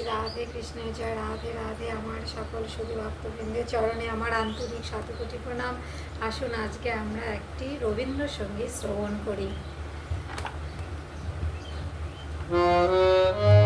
শ্রী রাধে কৃষ্ণের জয় রাধে রাধে। আমার সকল শুধু ভক্তবৃন্দের চরণে আমার আন্তরিক শতকোটি প্রণাম। আসুন, আজকে আমরা একটি রবীন্দ্রসঙ্গীত শ্রবণ করি। Thank